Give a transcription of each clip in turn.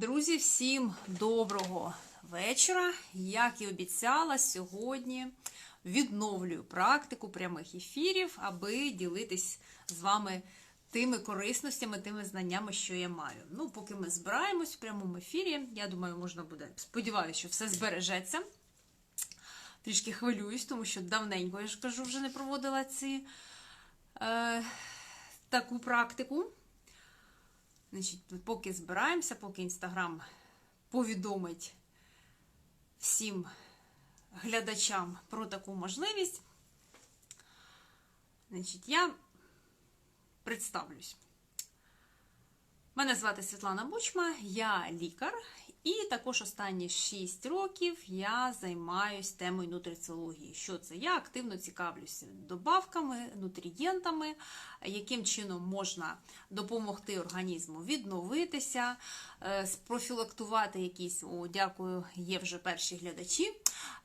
Друзі, всім доброго вечора. Як і обіцяла, сьогодні відновлюю практику прямих ефірів, аби ділитись з вами тими корисностями, тими знаннями, що я маю. Ну, поки ми збираємось в прямому ефірі, я думаю, можна буде. Сподіваюся, що все збережеться. Трішки хвилююсь, тому що давненько, я ж кажу, вже не проводила ці, е, таку практику. Значить, поки збираємося, поки Інстаграм повідомить всім глядачам про таку можливість, значить, я представлюсь. Мене звати Світлана Бучма, я лікар, і також останні 6 років я займаюся темою нутриціології. Що це? Я активно цікавлюся добавками, нутрієнтами, яким чином можна допомогти організму відновитися, е, спрофілактувати якісь. О, дякую, є вже перші глядачі.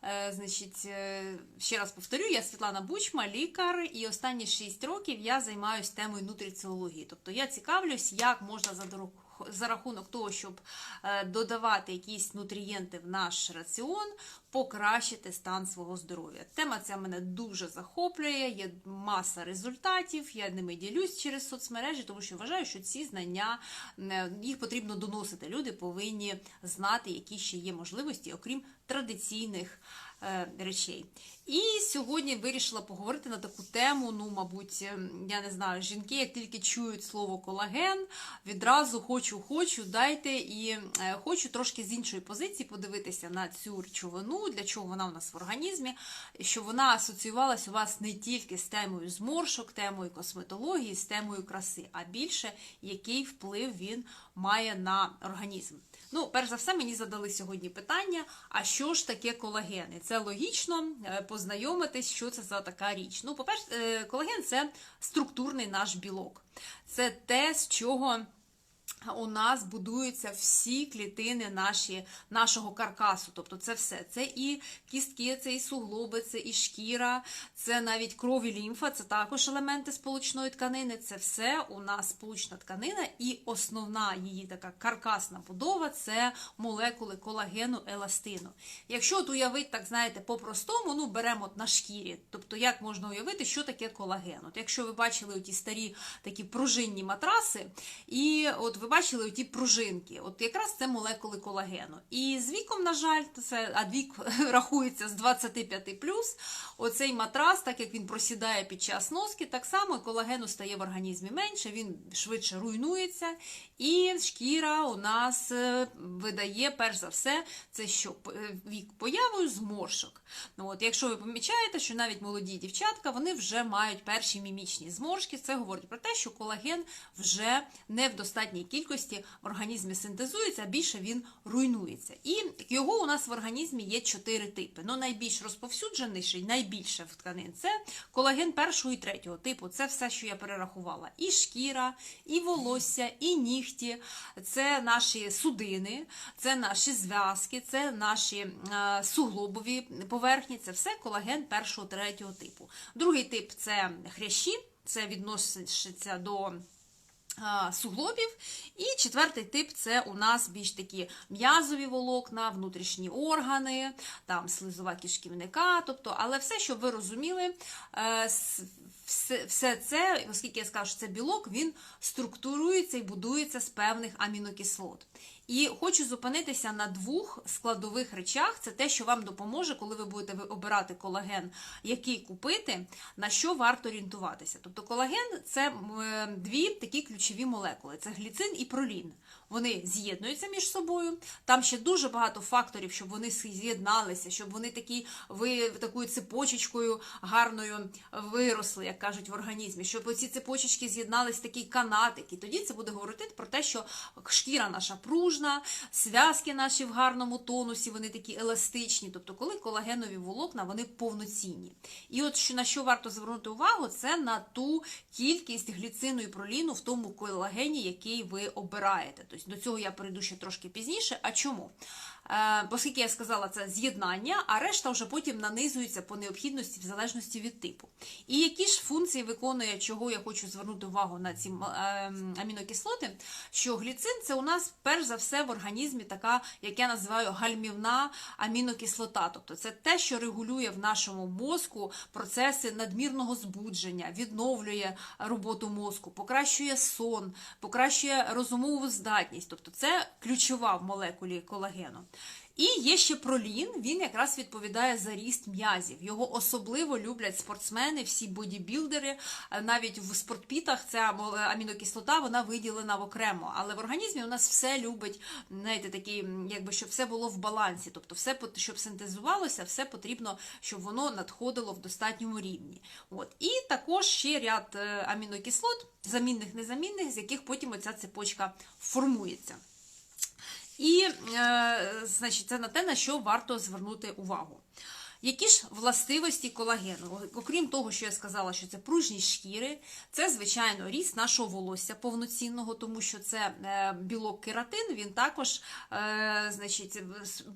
Е, Значить, е, ще раз повторю, я Світлана Бучма, лікар, і останні 6 років я займаюся темою нутриціології. Тобто я цікавлюсь, як можна за дорогу за рахунок того, щоб е, додавати якісь нутрієнти в наш раціон, покращити стан свого здоров'я. Тема ця мене дуже захоплює, є маса результатів, я ними ділюсь через соцмережі, тому що вважаю, що ці знання е, їх потрібно доносити. Люди повинні знати, які ще є можливості, окрім традиційних речей. І сьогодні вирішила поговорити на таку тему. Ну, мабуть, е, я не знаю, жінки, як тільки чують слово колаген, відразу хочу, хочу, дайте і е, хочу трошки з іншої позиції подивитися на цю речовину, для чого вона у нас в організмі, щоб вона асоціювалася у вас не тільки з темою зморшок, темою косметології, з темою краси, а більше який вплив він має на організм. Ну, перш за все, мені задали сьогодні питання: а що ж таке колаген? Це логічно е, познайомитись, що це за така річ. Ну, по-перше, е, колаген це структурний наш білок. Це те, з чого. У нас будуються всі клітини наші, нашого каркасу. Тобто це все. Це і кістки, це і суглоби, це і шкіра, це навіть кров і лімфа, це також елементи сполучної тканини. Це все у нас сполучна тканина, і основна її така каркасна будова це молекули колагену, еластину. Якщо от уявити, так знаєте, по-простому, ну беремо от на шкірі. Тобто, як можна уявити, що таке колаген? От Якщо ви бачили ті старі такі пружинні матраси, і от ви бачили оті пружинки, от якраз це молекули колагену. І з віком, на жаль, це а вік рахується з 25 Оцей матрас, так як він просідає під час носки, так само колагену стає в організмі менше, він швидше руйнується, і шкіра у нас е, видає, перш за все, це що е, вік появою зморшок. Ну, от, Якщо ви помічаєте, що навіть молоді дівчатка вони вже мають перші мімічні зморшки, це говорить про те, що колаген вже не в достатній кількості в організмі синтезується, а більше він руйнується. І його у нас в організмі є чотири типи. Ну, найбільш розповсюдженіший, найбільше в тканин це колаген першого і третього типу. Це все, що я перерахувала. І шкіра, і волосся, і нігті, це наші судини, це наші зв'язки, це наші е, суглобові поверхні, це все колаген першого третього типу. Другий тип це хрящі, це відноситься до суглобів. І четвертий тип це у нас більш такі м'язові волокна, внутрішні органи, там слизова кишківника, тобто, але все, щоб ви розуміли, е, все, все це, оскільки я скажу, що це білок, він структурується і будується з певних амінокислот. І хочу зупинитися на двох складових речах. Це те, що вам допоможе, коли ви будете обирати колаген, який купити, на що варто орієнтуватися. Тобто колаген це дві такі ключові молекули: це гліцин і пролін. Вони з'єднуються між собою. Там ще дуже багато факторів, щоб вони з'єдналися, щоб вони такі ви такою цепочечкою гарною виросли, як кажуть в організмі, щоб оці цепочечки з'єднались такий канатик. І тоді це буде говорити про те, що шкіра наша пружна, зв'язки наші в гарному тонусі, вони такі еластичні. Тобто, коли колагенові волокна, вони повноцінні. І от на що варто звернути увагу, це на ту кількість гліцину і проліну в тому колагені, який ви обираєте. Тобто до цього я перейду ще трошки пізніше. А чому? Е, Оскільки я сказала, це з'єднання, а решта вже потім нанизується по необхідності в залежності від типу. І які ж функції виконує, чого я хочу звернути увагу на ці м, е, амінокислоти, що гліцин це у нас перш за все в організмі така, як я називаю гальмівна амінокислота. Тобто це те, що регулює в нашому мозку процеси надмірного збудження, відновлює роботу мозку, покращує сон, покращує розумову здатність. Тобто це ключова в молекулі колагену. І є ще пролін, він якраз відповідає за ріст м'язів. Його особливо люблять спортсмени, всі бодібілдери. Е, Навіть в спортпітах ця мо- амінокислота вона виділена окремо. Але в організмі у нас все любить, знаєте, такі, якби щоб все було в балансі. Тобто, все щоб синтезувалося, все потрібно, щоб воно надходило в достатньому рівні. От і також ще ряд е, амінокислот, замінних, незамінних, з яких потім оця цепочка формується. І, е, значить, це на те, на що варто звернути увагу. Які ж властивості колагену? Окрім того, що я сказала, що це пружність шкіри, це, звичайно, ріст нашого волосся повноцінного, тому що це е, білок кератин, він також е, значить,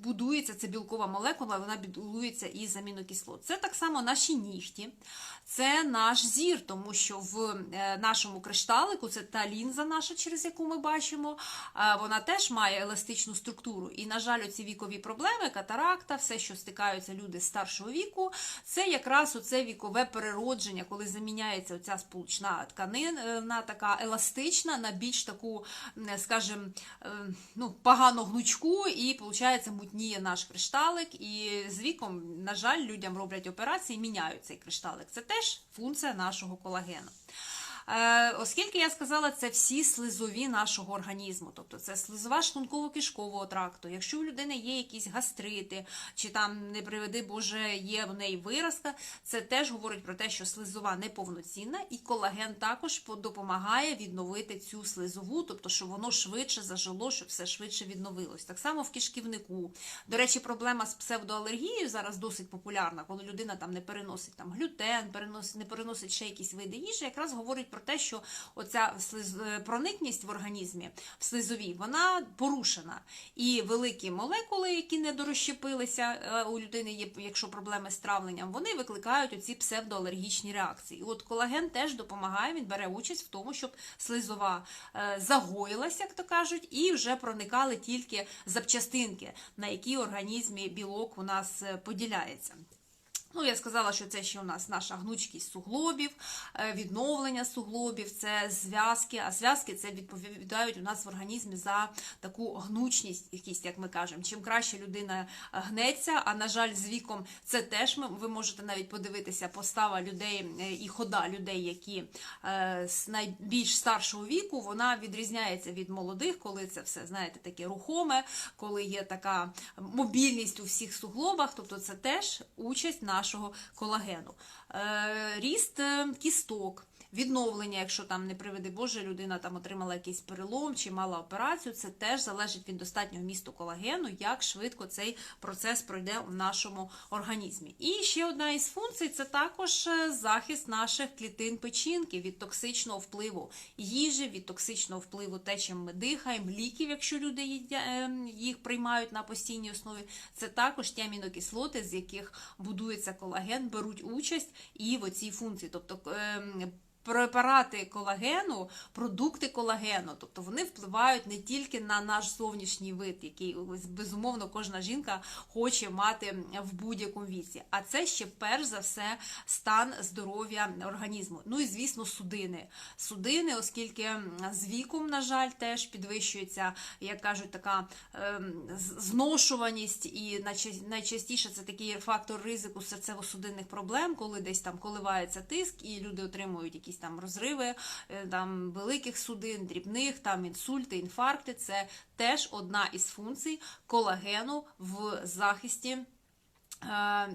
будується, це білкова молекула, вона будується із амінокислот. Це так само наші нігті, це наш зір, тому що в е, нашому кришталику це та лінза наша, через яку ми бачимо, вона теж має еластичну структуру. І, на жаль, оці вікові проблеми, катаракта, все, що стикаються люди з старшого віку, це якраз оце вікове переродження, коли заміняється оця сполучна тканина, така еластична, на більш таку, скажімо, е, ну, погано гнучку, і виходить, мутніє наш кришталик. І з віком, на жаль, людям роблять операції, міняють цей кришталик. Це теж функція нашого колагену. Е, Оскільки я сказала, це всі слизові нашого організму, тобто це слизова шлунково-кишкового тракту. Якщо у людини є якісь гастрити, чи там, не приведи Боже, є в неї виразка, це теж говорить про те, що слизова неповноцінна, і колаген також допомагає відновити цю слизову, тобто, щоб воно швидше зажило, щоб все швидше відновилось. Так само в кишківнику. До речі, проблема з псевдоалергією зараз досить популярна, коли людина там не переносить там глютен, переносить, не переносить ще якісь види їжі, якраз говорить про те, що оця е, проникність в організмі в слизовій, вона порушена. І великі молекули, які не дорозщепилися е, у людини, є, якщо проблеми з травленням, вони викликають оці псевдоалергічні реакції. І от колаген теж допомагає, він бере участь в тому, щоб слизова е, загоїлася, як то кажуть, і вже проникали тільки запчастинки, на які організмі білок у нас поділяється. Ну, я сказала, що це ще у нас наша гнучкість суглобів, е, відновлення суглобів, це зв'язки. А зв'язки це відповідають у нас в організмі за таку гнучність, якісь, як ми кажемо. Чим краще людина гнеться, а на жаль, з віком це теж ми, ви можете навіть подивитися постава людей е, і хода людей, які е, з найбільш старшого віку, вона відрізняється від молодих, коли це все, знаєте, таке рухоме, коли є така мобільність у всіх суглобах, тобто це теж участь нашого колагену. Е, Ріст е, кісток. Відновлення, якщо там не приведи Боже, людина там отримала якийсь перелом чи мала операцію, це теж залежить від достатнього місту колагену, як швидко цей процес пройде в нашому організмі. І ще одна із функцій це також е, захист наших клітин печінки від токсичного впливу їжі, від токсичного впливу те, чим ми дихаємо, ліків, якщо люди ем, їх приймають на постійній основі. Це також ті амінокислоти, з яких будується колаген, беруть участь і в оцій функції. Тобто ем, препарати колагену, продукти колагену, тобто вони впливають не тільки на наш зовнішній вид, який безумовно кожна жінка хоче мати в будь-якому віці. А це ще перш за все стан здоров'я організму. Ну і звісно, судини. Судини, оскільки з віком, на жаль, теж підвищується, як кажуть, така ем, зношуваність, і найча- найчастіше це такий фактор ризику серцево-судинних проблем, коли десь там коливається тиск, і люди отримують якісь там розриви е, там великих судин, дрібних, там інсульти, інфаркти. Це теж одна із функцій колагену в захисті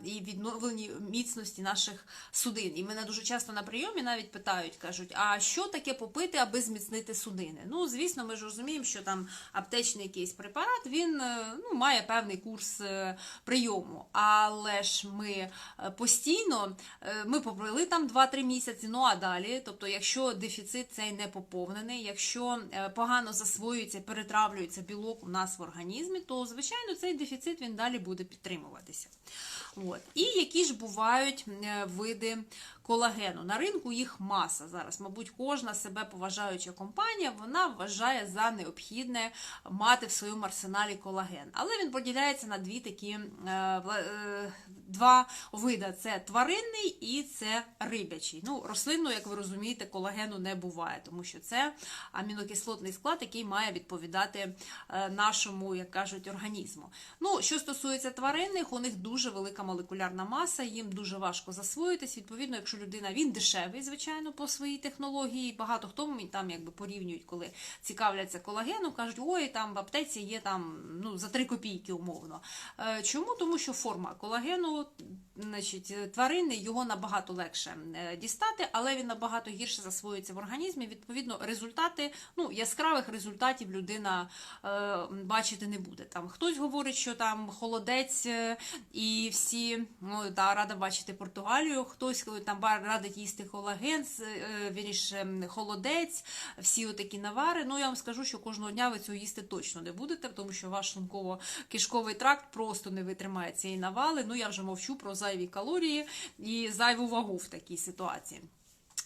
і відновленні міцності наших судин. І мене дуже часто на прийомі навіть питають, кажуть, а що таке попити, аби зміцнити судини? Ну, звісно, ми ж розуміємо, що там аптечний якийсь препарат він е, ну, має певний курс е, прийому. Але ж ми е, постійно е, ми попили там 2-3 місяці, ну а далі, тобто, якщо дефіцит цей не поповнений, якщо е, погано засвоюється, перетравлюється білок у нас в організмі, то звичайно цей дефіцит він далі буде підтримуватися. От. І які ж бувають е, види колагену. На ринку їх маса зараз. Мабуть, кожна себе поважаюча компанія вона вважає за необхідне мати в своєму арсеналі колаген. Але він поділяється на дві такі е, е, два види: це тваринний і це рибячий. Ну, рослинну, як ви розумієте, колагену не буває, тому що це амінокислотний склад, який має відповідати е, нашому, як кажуть, організму. Ну, що стосується тваринних, у них дуже велика молекулярна маса, їм дуже важко засвоїтись. Відповідно, якщо людина він дешевий, звичайно, по своїй технології. Багато хто там якби порівнюють, коли цікавляться колагеном, кажуть, ой, там в аптеці є там ну за 3 копійки умовно. Е, Чому? Тому що форма колагену, значить, тваринний, його набагато легше е, дістати, але він набагато гірше засвоюється в організмі. Відповідно, результати, ну яскравих результатів людина е, бачити не буде. Там хтось говорить, що там холодець і всі ну та рада бачити Португалію. Хтось там радить їсти колаген, е, вірніше, холодець, всі отакі навари. Ну я вам скажу, що кожного дня ви цього їсти точно не будете, тому що ваш шлунково-кишковий тракт просто не витримає цієї навали. Ну я вже мовчу про зайві калорії і зайву вагу в такій ситуації.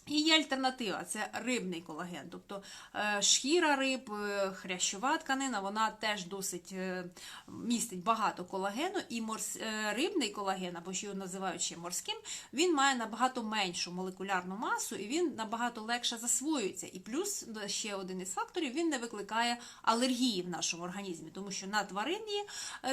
І є альтернатива, це рибний колаген, тобто е, шкіра риб, е, хрящова тканина, вона теж досить е, містить багато колагену, і морс, рибний колаген, або ще його називають ще морським, він має набагато меншу молекулярну масу і він набагато легше засвоюється. І плюс ще один із факторів він не викликає алергії в нашому організмі, тому що на тваринні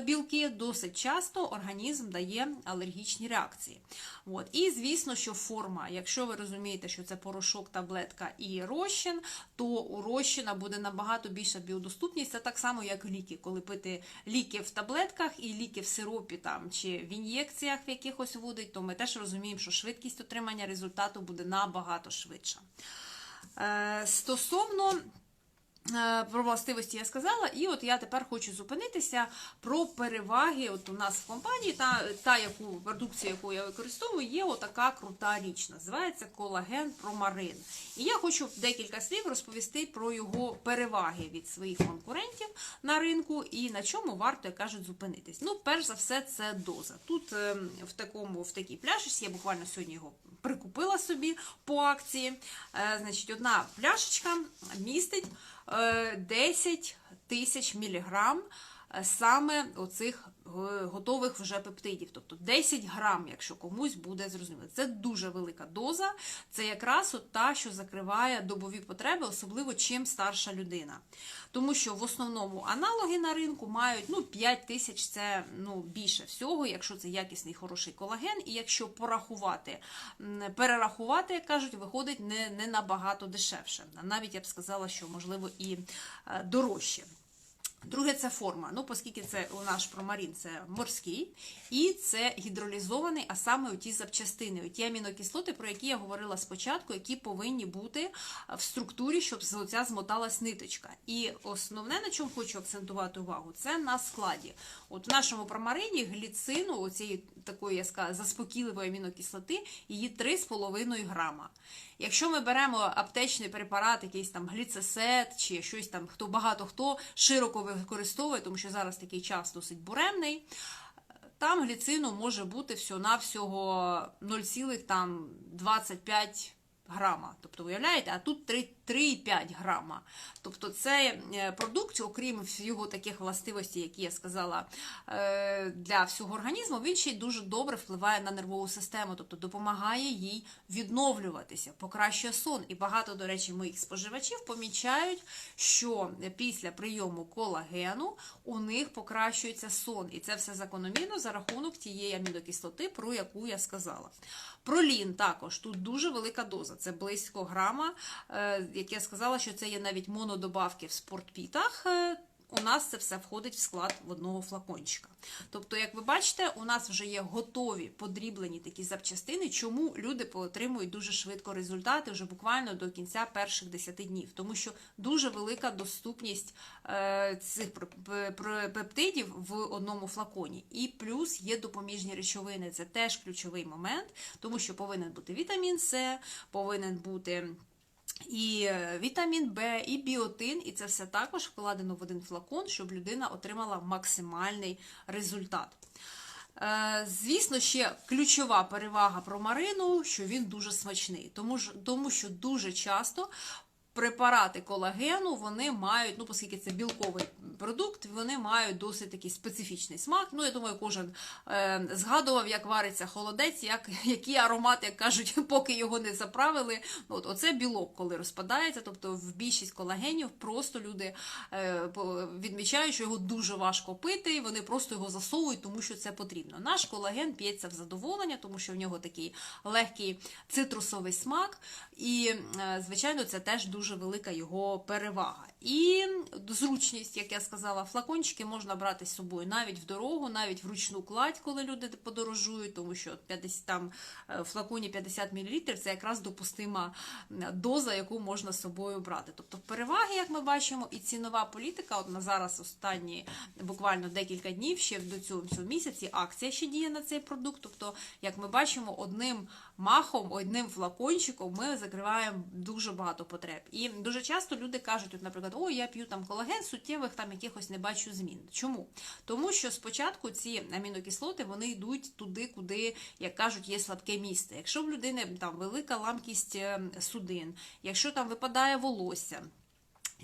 білки досить часто організм дає алергічні реакції. От. І звісно, що форма, якщо ви розумієте, що це порошок, таблетка і розчин, то у розчина буде набагато більша біодоступність. Це так само, як ліки. Коли пити ліки в таблетках і ліки в сиропі там, чи в ін'єкціях в якихось вводить, то ми теж розуміємо, що швидкість отримання результату буде набагато швидша. Е, стосовно Про властивості я сказала, і от я тепер хочу зупинитися про переваги. От у нас в компанії та, та яку продукцію, яку я використовую, є отака крута річ. Називається колаген промарин. І я хочу декілька слів розповісти про його переваги від своїх конкурентів на ринку і на чому варто, як кажуть, зупинитись. Ну, перш за все, це доза. Тут е, в такому в такій пляшечці, я буквально сьогодні його прикупила собі по акції. Е, значить, одна пляшечка містить. Е, 10 тисяч міліграм е, саме оцих е, готових вже пептидів, тобто 10 грам, якщо комусь буде зрозуміло. Це дуже велика доза. Це якраз от та, що закриває добові потреби, особливо чим старша людина. Тому що в основному аналоги на ринку мають ну, 5 тисяч це ну, більше всього, якщо це якісний хороший колаген, і якщо порахувати, перерахувати, як кажуть, виходить не, не набагато дешевше. Навіть я б сказала, що можливо і е, дорожче. Друге це форма. Ну, оскільки це у наш промарін це морський, і це гідролізований, а саме у ті запчастини, ті амінокислоти, про які я говорила спочатку, які повинні бути в структурі, щоб з оця змоталась ниточка. І основне, на чому хочу акцентувати увагу, це на складі. От в нашому промарині гліцину, оцієї такої я сказала, заспокійливої амінокислоти, її 3,5 грама. Якщо ми беремо аптечний препарат, якийсь там гліцесет чи щось там, хто багато хто широко використовує, тому що зараз такий час досить буремний. Там гліцину може бути всього-навсього 0,25 грама. Тобто, уявляєте, а тут 3 3,5 грама. Тобто це е, продукт, окрім його таких властивостей, які я сказала, е, для всього організму, він ще й дуже добре впливає на нервову систему, тобто допомагає їй відновлюватися, покращує сон. І багато, до речі, моїх споживачів помічають, що після прийому колагену у них покращується сон. І це все закономірно за рахунок тієї амінокислоти, про яку я сказала. Пролін також тут дуже велика доза, це близько грама. Як я сказала, що це є навіть монодобавки в спортпітах. е, у нас це все входить в склад в одного флакончика. Тобто, як ви бачите, у нас вже є готові подріблені такі запчастини, чому люди отримують дуже швидко результати вже буквально до кінця перших 10 днів, тому що дуже велика доступність е, цих пептидів в одному флаконі. І плюс є допоміжні речовини. Це теж ключовий момент, тому що повинен бути вітамін С, повинен бути. І вітамін Б, і біотин, і це все також вкладено в один флакон, щоб людина отримала максимальний результат. Е, звісно, ще ключова перевага про марину, що він дуже смачний, тому що дуже часто препарати колагену вони мають, ну, оскільки це білковий продукт, вони мають досить такий специфічний смак. Ну, я думаю, кожен е, згадував, як вариться холодець, як, який аромат, як кажуть, поки його не заправили. Ну, от, Оце білок, коли розпадається. Тобто в більшість колагенів просто люди е, відмічають, що його дуже важко пити, і вони просто його засовують, тому що це потрібно. Наш колаген п'ється в задоволення, тому що в нього такий легкий цитрусовий смак, і, е, звичайно, це теж дуже дуже велика його перевага. І зручність, як я сказала, флакончики можна брати з собою навіть в дорогу, навіть в ручну кладь, коли люди подорожують, тому що 50, там е, в флаконі 50 мл це якраз допустима доза, яку можна з собою брати. Тобто переваги, як ми бачимо, і цінова політика. От на зараз останні буквально декілька днів, ще до цього, цього місяці акція ще діє на цей продукт. Тобто, як ми бачимо, одним махом, одним флакончиком ми закриваємо дуже багато потреб. І дуже часто люди кажуть, от, наприклад, о, я п'ю там колаген, суттєвих там якихось не бачу змін. Чому? Тому що спочатку ці амінокислоти вони йдуть туди, куди, як кажуть, є слабке місце. Якщо в людини там велика ламкість ем, судин, якщо там випадає волосся.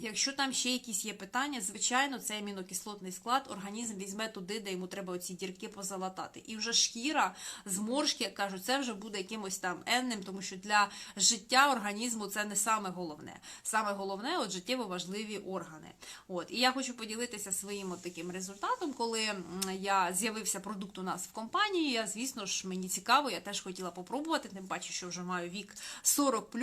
Якщо там ще якісь є питання, звичайно, цей амінокислотний склад організм візьме туди, де йому треба оці дірки позалатати. І вже шкіра, зморшки, як кажуть, це вже буде якимось там енним, тому що для життя організму це не саме головне. Саме головне от життєво важливі органи. От. І я хочу поділитися своїм от таким результатом, коли я з'явився продукт у нас в компанії. Я, звісно ж, мені цікаво, я теж хотіла попробувати, тим паче, що вже маю вік 40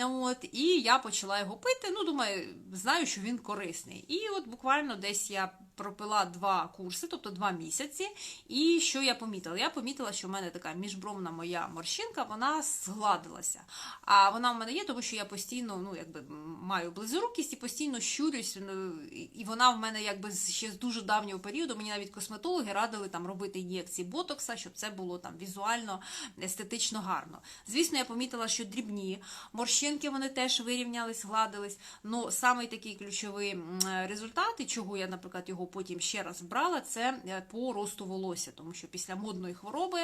От, І я почала його пити. Ну, думаю знаю, що він корисний. І от буквально десь я пропила два курси, тобто два місяці. І що я помітила? Я помітила, що в мене така міжбромна моя морщинка, вона згладилася. А вона в мене є, тому що я постійно ну, якби, маю близорукість і постійно щурюсь. Ну, і вона в мене якби ще з дуже давнього періоду. Мені навіть косметологи радили там робити ін'єкції ботокса, щоб це було там візуально, естетично гарно. Звісно, я помітила, що дрібні морщинки вони теж вирівнялись, згладились. Ну, самий такий ключовий результат, і чого я, наприклад, його потім ще раз брала, це е, по росту волосся, тому що після модної хвороби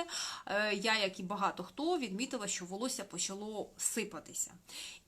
е, я, як і багато хто, відмітила, що волосся почало сипатися.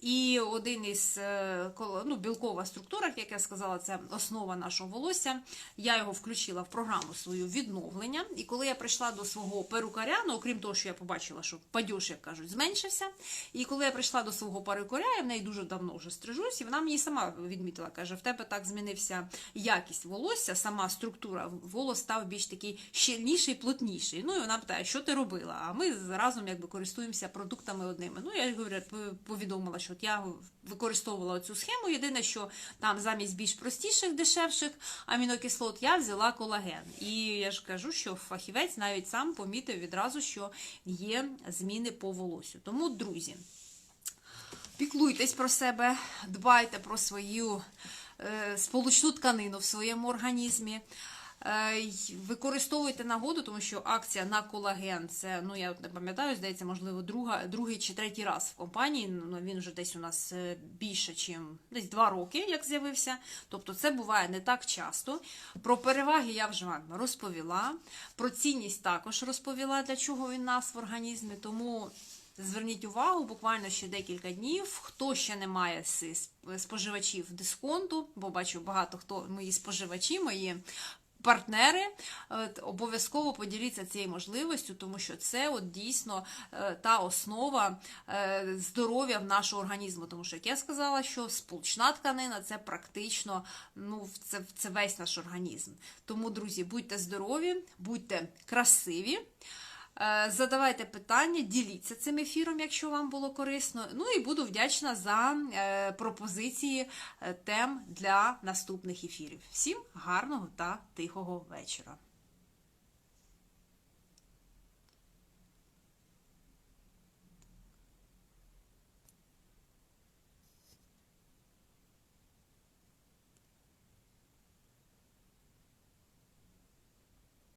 І один із е, ну, білкова структура, як я сказала, це основа нашого волосся. Я його включила в програму свою відновлення. І коли я прийшла до свого перукаря, ну окрім того, що я побачила, що падьош, як кажуть, зменшився. І коли я прийшла до свого перукаря, я в неї дуже давно вже стрижусь, і вона мені сама відмітила, каже: в тебе так змінився якість волосся, сама структура, волос став більш такий щільніший, плотніший. Ну і вона питає, що ти робила? А ми разом якби користуємося продуктами одними. Ну, я говорю, повідомила, що от я використовувала цю схему. Єдине, що там замість більш простіших, дешевших амінокислот я взяла колаген. І я ж кажу, що фахівець навіть сам помітив відразу, що є зміни по волосю. Тому, друзі. Піклуйтесь про себе, дбайте про свою сполучну тканину в своєму організмі. Е, використовуйте нагоду, тому що акція на колаген це, ну я не пам'ятаю, здається, можливо, друга, другий чи третій раз в компанії. Ну, Він вже десь у нас е, більше, ніж десь два роки, як з'явився. Тобто це буває не так часто. Про переваги я вже вам розповіла. Про цінність також розповіла, для чого він нас в організмі. Тому. Зверніть увагу, буквально ще декілька днів. Хто ще не має споживачів дисконту, бо бачу багато хто мої споживачі, мої партнери, обов'язково поділіться цією можливістю, тому що це от дійсно е, та основа е, здоров'я в нашого організму. Тому що, як я сказала, що сполучна тканина це практично ну, це, це весь наш організм. Тому, друзі, будьте здорові, будьте красиві. Е, Задавайте питання, діліться цим ефіром, якщо вам було корисно. Ну і буду вдячна за е, пропозиції е, тем для наступних ефірів. Всім гарного та тихого вечора.